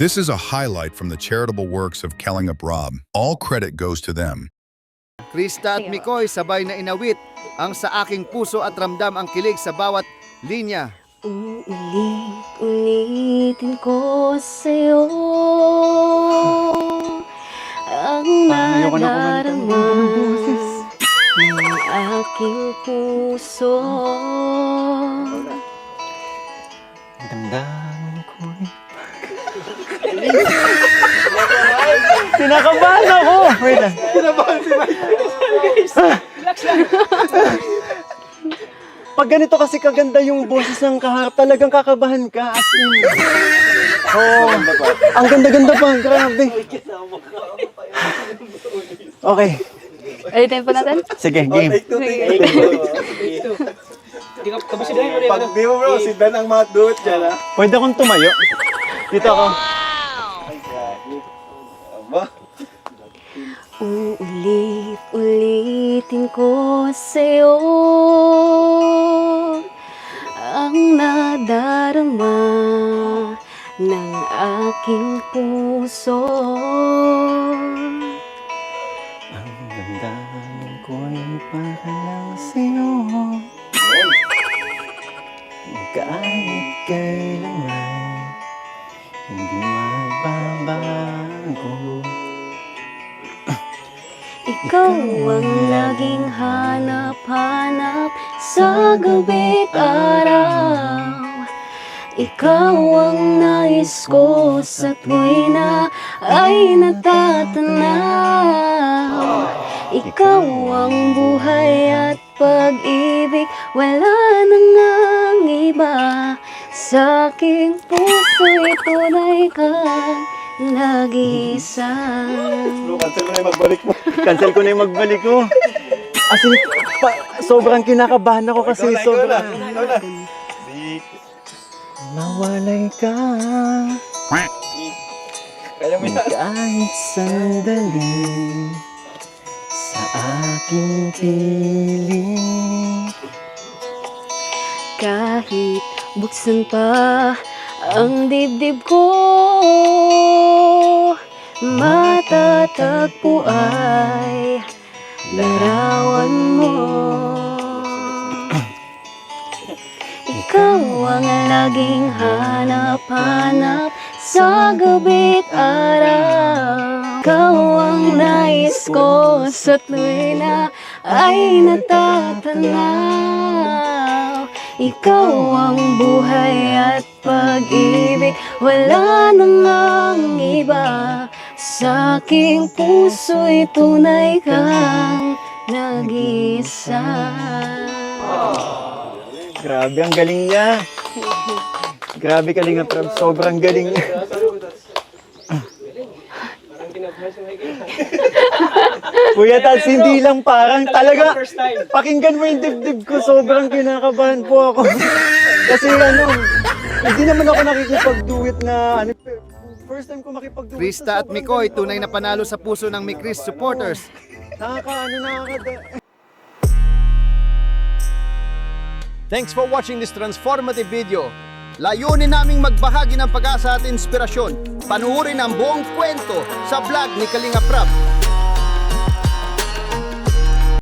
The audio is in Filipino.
This is a highlight from the charitable works of Kellingup Rob. All credit goes to them. Krista at Mikoy sabay na inawit ang sa aking puso at ramdam ang kilig sa bawat linya. Ulit-ulitin ko sa'yo Ang nadarama ng aking puso Damdamin ko'y Kinakabahan ako! Wait lang. Kinabahan si Pag ganito kasi kaganda yung boses ng kaharap, talagang kakabahan ka as in. Oo. ang ganda-ganda pa, grabe. Okay, Ulitin po natin? sige, game. Pag di mo bro, si Dan ang matduot dyan ha. Pwede akong tumayo. Dito ako. Ulit-ulitin ko sa'yo. Ang nadarama ng aking puso. Ang damdamin ko'y para lang sa'yo. Kahit kailanman Hindi magbabago Ikaw ang laging hanap-hanap sa gabi't araw. Ikaw ang nais ko sa tuwina ay natatanaw. Ikaw ang buhay at pag-ibig Wala na ngang iba. Sa aking puso'y tunay cancel mo na yung magbalik mo. Cancel ko na yung magbalik ko. As in, pa, sobrang kinakabahan ako kasi Ikaw na, ikaw sobrang... na, ikaw na. Di, Mawalay ka kaya mo yan. kahit sandali sa aking piling. Kahit buksan pa ang dibdib ko Matatagpo ay larawan mo. Ikaw ang laging hanap-hanap sa gabi't araw. Ikaw ang nais ko sa tuwina ay natatanaw. Ikaw ang buhay at pag-ibig. Wala nang ang iba Sa aking puso'y tunay kang nag-isa Grabe, ang galing niya. Grabe kalinga Prab, sobrang galing niya. Kuya Tats, hindi lang parang talaga, pakinggan mo yung dibdib ko, sobrang kinakabahan po ako. Kasi ano, hindi naman ako nakikipag-do it na, ano, first time ko makipag-do it. Krista at Mikoy tunay na panalo sa puso ng Mikris supporters. Nakaka, ano, nakaka, Thanks for watching this transformative video. Layunin naming magbahagi ng pag-asa at inspirasyon. Panuorin ang buong kwento sa vlog ni Kalinga Prab